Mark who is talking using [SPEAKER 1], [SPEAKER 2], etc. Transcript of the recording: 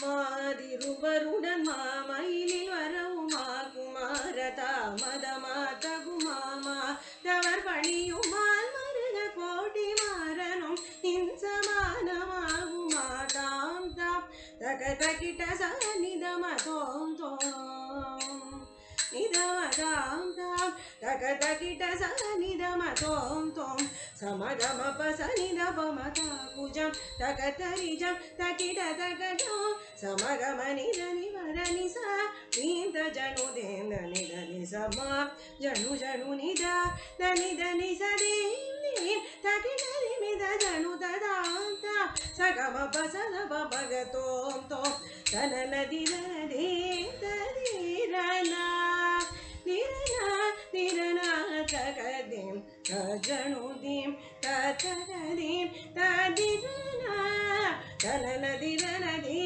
[SPEAKER 1] மாதிருபருடன் மாமயிலில் வரவுமா? குமார தாமதமா தகுமாமா தவர் பணியுமால் மருக கோடி மாறனும் நின்சமானமாகுமா தாம் தாம் தக தகிட்ட சனிதம தோம். தோம் நிதமதாம் தாம் தக தகிட்ட சனிதம தோம். தோம் சமதம பசனிதபமதா குஜம் தக தரிஜம் தகிட தகஜ తగజం సమగమ నిద నివర నిస నీంద జను దేంద నిద నిసమ జను జను నిద దని దని సదే తకిట నిమిద జను తదాంత సగమ పసద పమగతోం తో తన నది నది తదిరనా నిరనా నిరనా తగదిం తజనుదిం తతరదిం తదిరనా తననదిరనది